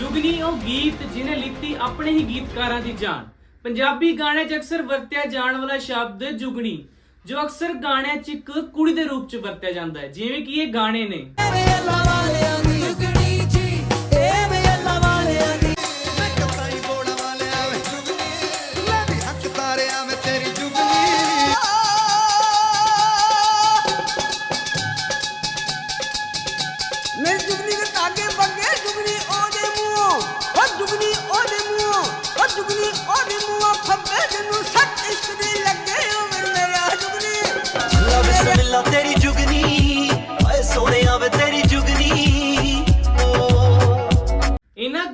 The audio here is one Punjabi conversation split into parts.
ਜੁਗਨੀ ਉਹ ਗੀਤ ਜਿਹਨੇ ਲਿਖਤੀ ਆਪਣੇ ਹੀ ਗੀਤਕਾਰਾਂ ਦੀ ਜਾਨ। ਪੰਜਾਬੀ ਗਾਣੇ 'ਚ ਅਕਸਰ ਵਰਤਿਆ ਜਾਣ ਵਾਲਾ ਸ਼ਬਦ ਜੁਗਨੀ, ਜੋ ਅਕਸਰ ਗਾਣਿਆਂ 'ਚ ਇੱਕ ਕੁੜੀ ਦੇ ਰੂਪ 'ਚ ਵਰਤਿਆ ਜਾਂਦਾ ਹੈ। ਜਿਵੇਂ ਕਿ ਇਹ ਗਾਣੇ ਨੇ।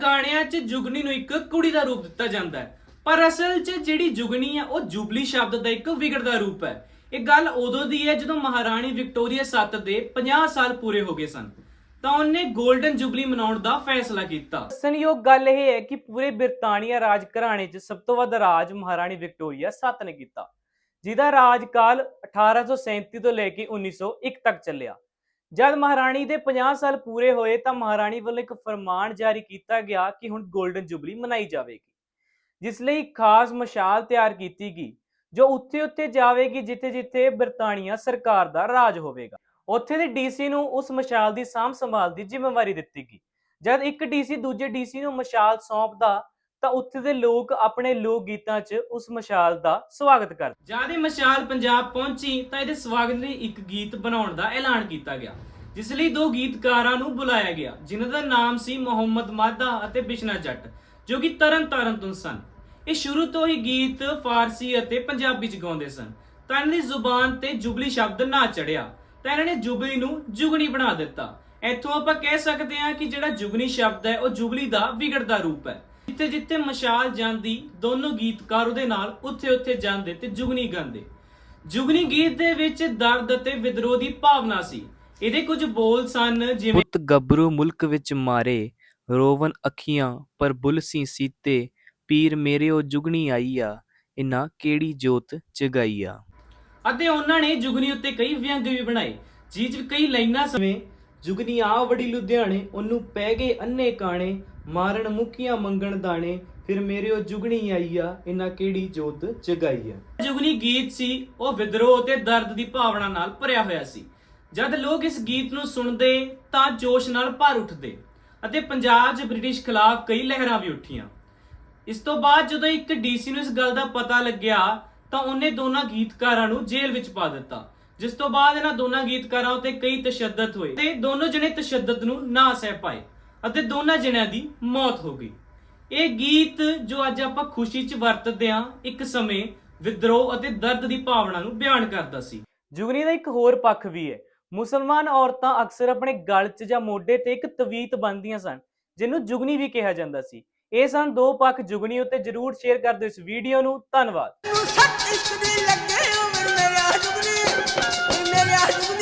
ਗਾਣਿਆਂ 'ਚ ਜੁਗਨੀ ਨੂੰ ਇੱਕ ਕੁੜੀ ਦਾ ਰੂਪ ਦਿੱਤਾ ਜਾਂਦਾ ਹੈ। ਪਰ ਅਸਲ 'ਚ ਜਿਹੜੀ ਜੁਗਨੀ ਆ, ਉਹ ਜੁਬਲੀ ਸ਼ਬਦ ਦਾ ਇੱਕ ਵਿਗੜਦਾ ਰੂਪ ਹੈ। ਇਹ ਗੱਲ ਉਦੋਂ ਦੀ ਹੈ ਜਦੋਂ ਮਹਾਰਾਣੀ ਵਿਕਟੋਰੀਆ ਸੱਤ ਦੇ 50 ਸਾਲ ਪੂਰੇ ਹੋ ਗਏ ਸਨ। ਤਾਂ ਉਹਨੇ 골ਡਨ ਜੁਬਲੀ ਮਨਾਉਣ ਦਾ ਫੈਸਲਾ ਕੀਤਾ। ਦੱਸਣਯੋਗ ਗੱਲ ਇਹ ਹੈ ਕਿ ਪੂਰੇ ਬ੍ਰਿਟਾਨੀਆ ਰਾਜ ਘਰਾਣੇ 'ਚ ਸਭ ਤੋਂ ਵੱਧ ਰਾਜ ਮਹਾਰਾਣੀ ਵਿਕਟੋਰੀਆ ਸੱਤ ਨੇ ਕੀਤਾ, ਜਿਹਦਾ ਰਾਜਕਾਲ 1837 ਤੋਂ ਲੈ ਕੇ 1901 ਤੱਕ ਚੱਲਿਆ। ਜਦ ਮਹਾਰਾਣੀ ਦੇ 50 ਸਾਲ ਪੂਰੇ ਹੋਏ ਤਾਂ ਮਹਾਰਾਣੀ ਵੱਲੋਂ ਇੱਕ ਫਰਮਾਨ ਜਾਰੀ ਕੀਤਾ ਗਿਆ ਕਿ ਹੁਣ 골ਡਨ ਜੁਬਲੀ ਮਨਾਈ ਜਾਵੇਗੀ, ਜਿਸ ਲਈ ਖਾਸ ਮਸ਼ਾਲ ਤਿਆਰ ਕੀਤੀ ਗਈ, ਜੋ ਉੱਥੇ ਉੱਥੇ ਜਾਵੇਗੀ, ਜਿੱਥੇ ਜਿੱਥੇ ਬਰਤਾਨੀਆ ਸਰਕਾਰ ਦਾ ਰਾਜ ਹੋਵੇਗਾ। ਉੱਥੇ ਦੇ ਡੀਸੀ ਨੂੰ ਉਸ ਮਸ਼ਾਲ ਦੀ ਸਾਂਭ ਸੰਭਾਲ ਦੀ ਜ਼ਿੰਮੇਵਾਰੀ ਦਿੱਤੀ ਗਈ। ਜਦ ਇੱਕ ਡੀਸੀ ਦੂਜੇ ਡੀਸੀ ਨੂੰ ਮਸ਼ਾਲ ਸੌਂਪਦਾ ਤਾਂ ਉੱਥੇ ਦੇ ਲੋਕ ਆਪਣੇ ਲੋਕ ਗੀਤਾਂ 'ਚ ਉਸ ਮਸ਼ਾਲ ਦਾ ਸਵਾਗਤ ਕਰਦੇ ਜਦ ਮਸ਼ਾਲ ਪੰਜਾਬ ਪਹੁੰਚੀ ਤਾਂ ਇਹਦੇ ਸਵਾਗਤ ਲਈ ਇੱਕ ਗੀਤ ਬਣਾਉਣ ਦਾ ਐਲਾਨ ਕੀਤਾ ਗਿਆ, ਜਿਸ ਲਈ ਦੋ ਗੀਤਕਾਰਾਂ ਨੂੰ ਬੁਲਾਇਆ ਗਿਆ, ਜਿਨ੍ਹਾਂ ਦਾ ਨਾਮ ਸੀ ਮੁਹੰਮਦ ਮਾਦਾ ਅਤੇ ਬਿਸ਼ਨਾ ਜੱਟ, ਜੋ ਕਿ ਤਰਨ ਤਾਰਨ ਤੋਂ ਸਨ। ਇਹ ਸ਼ੁਰੂ ਤੋਂ ਹੀ ਗੀਤ ਫਾਰਸੀ ਅਤੇ ਪੰਜਾਬੀ ਚ ਗਾਉਂਦੇ ਸਨ। ਤਾਂ ਇਹਨਾਂ ਦੀ ਜ਼ੁਬਾਨ ਤੇ ਜੁਬਲੀ ਸ਼ਬਦ ਨਾ ਚੜਿਆ ਤਾਂ ਇਹਨਾਂ ਨੇ ਜੁਬਲੀ ਨੂੰ ਜੁਗਣੀ ਬਣਾ ਦਿੱਤਾ। ਇੱਥੋਂ ਆਪਾਂ ਕਹਿ ਸਕਦੇ ਹਾਂ ਕਿ ਜਿਹੜਾ ਜੁਗਨੀ ਸ਼ਬਦ ਹੈ, ਉਹ ਜੁਬਲੀ ਦਾ ਵਿਗੜਦਾ ਰੂਪ ਹੈ। ਜਿੱਥੇ ਜਿੱਥੇ ਮਸ਼ਾਲ ਜਾਂਦੀ ਦੋਨੋਂ ਗੀਤਕਾਰ ਉਹਦੇ ਨਾਲ ਉੱਥੇ ਉੱਥੇ ਜਾਂਦੇ ਤੇ ਜੁਗਨੀ ਗਾਉਂਦੇ। ਜੁਗਨੀ ਗੀਤ ਦੇ ਵਿੱਚ ਦਰਦ ਅਤੇ ਵਿਦਰੋਹ ਦੀ ਭਾਵਨਾ ਸੀ। ਇਹਦੇ ਕੁਝ ਬੋਲ ਸਨ ਜਿਵੇਂ ਪੁੱਤ ਗੱਭਰੂ ਮੁਲਕ ਵਿੱਚ ਮਾਰੇ ਰੋਵਨ ਅੱਖੀਆਂ ਪਰ ਬੁੱਲ ਸੀ ਸੀਤੇ ਪੀਰ ਮੇਰੇ ਉਹ ਜੁਗਣੀ ਆਈ ਆ ਇਨਾ ਕਿਹੜੀ ਜੋਤ ਜਗਾਈ ਆ ਅਤੇ ਉਹਨਾਂ ਨੇ ਜੁਗਨੀ ਉੱਤੇ ਕਈ ਵਿਅੰਗ ਵੀ ਬਣਾਏ 'ਚ ਕਈ ਲਾਈਨਾਂ ਸਮੇਂ ਜੁਗਨੀ ਆ ਵੜੀ ਲੁਧਿਆਣੇ ਉਹਨੂੰ ਪੈ ਗਏ ਅੰਨੇ ਕਾਣੇ ਮਾਰਨ ਮੁਕੀਆਂ ਮੰਗਣ ਦਾਣੇ, ਫਿਰ ਮੇਰੇ ਉਹ ਜੁਗਣੀ ਆਈ ਆ ਇਨਾ ਕਿਹੜੀ ਜੋਤ ਜਗਾਈ ਆ ਜੁਗਨੀ ਗੀਤ ਸੀ, ਉਹ ਵਿਦਰੋਹ ਤੇ ਦਰਦ ਦੀ ਭਾਵਨਾ ਨਾਲ ਭਰਿਆ ਹੋਇਆ ਸੀ। ਜਦ ਲੋਕ ਇਸ ਗੀਤ ਨੂੰ ਸੁਣਦੇ, ਤਾਂ ਜੋਸ਼ ਨਾਲ ਭਰ ਉੱਠਦੇ ਅਤੇ ਪੰਜਾਬ 'ਚ ਬ੍ਰਿਟਿਸ਼ ਖਿਲਾਫ ਕਈ ਲਹਿਰਾਂ ਵੀ ਉੱਠੀਆਂ। ਇਸ ਤੋਂ ਬਾਅਦ ਜਦੋਂ ਇੱਕ ਡੀਸੀ ਨੂੰ ਇਸ ਗੱਲ ਦਾ ਪਤਾ ਲੱਗਿਆ, ਤਾਂ ਉਹਨੇ ਦੋਨਾਂ ਗੀਤਕਾਰਾਂ ਨੂੰ ਜੇਲ੍ਹ ਵਿੱਚ ਪਾ ਦਿੱਤਾ, ਜਿਸ ਤੋਂ ਬਾਅਦ ਇਹਨਾਂ ਦੋਨਾਂ ਗੀਤਕਾਰਾਂ ਉੱਤੇ ਕਈ ਤਸ਼ੱਦਦ ਹੋਏ ਤੇ ਦੋਨੋਂ ਜਣੇ ਤਸ਼ੱਦਦ ਨੂੰ ਨਾ ਸਹਿ ਪਾਏ। ਅਤੇ ਦੋਨਾਂ ਜਣਿਆਂ ਦੀ ਮੌਤ ਹੋ ਗਈ। ਇਹ ਗੀਤ ਜੋ ਅੱਜ ਆਪਾਂ ਖੁਸ਼ੀ 'ਚ ਵਰਤਦੇ ਹਾਂ ਇੱਕ ਸਮੇਂ ਵਿਦਰੋਹ ਅਤੇ ਦਰਦ ਦੀ ਭਾਵਨਾ ਨੂੰ ਬਿਆਨ ਕਰਦਾ ਸੀ। ਜੁਗਨੀ ਦਾ ਇੱਕ ਹੋਰ ਪੱਖ ਵੀ ਹੈ। ਮੁਸਲਮਾਨ ਔਰਤਾਂ ਅਕਸਰ ਆਪਣੇ ਗਲ 'ਚ ਜਾਂ ਮੋਢੇ ਤੇ ਇੱਕ ਤਵੀਤ ਬੰਨ੍ਹਦੀਆਂ ਸਨ ਜਿਹਨੂੰ ਜੁਗਨੀ ਵੀ ਕਿਹਾ ਜਾਂਦਾ ਸੀ। ਇਹ ਸਨ ਦੋ ਪੱਖ ਜੁਗਨੀ ਉੱਤੇ ਜਰੂਰ ਸ਼ੇਅਰ ਕਰ ਦਿਓ ਇਸ ਵੀਡੀਓ ਨੂੰ। ਧੰਨਵਾਦ। ਨੂੰ ਸੱਟ ਇਸ਼ਕ ਦੀ ਲੱਗੇ ਉਹ ਮੇਰੇ ਮੇਰਾ ਜੁਗਨੀ ਮੇਰਾ ਜੁਗਨੀ।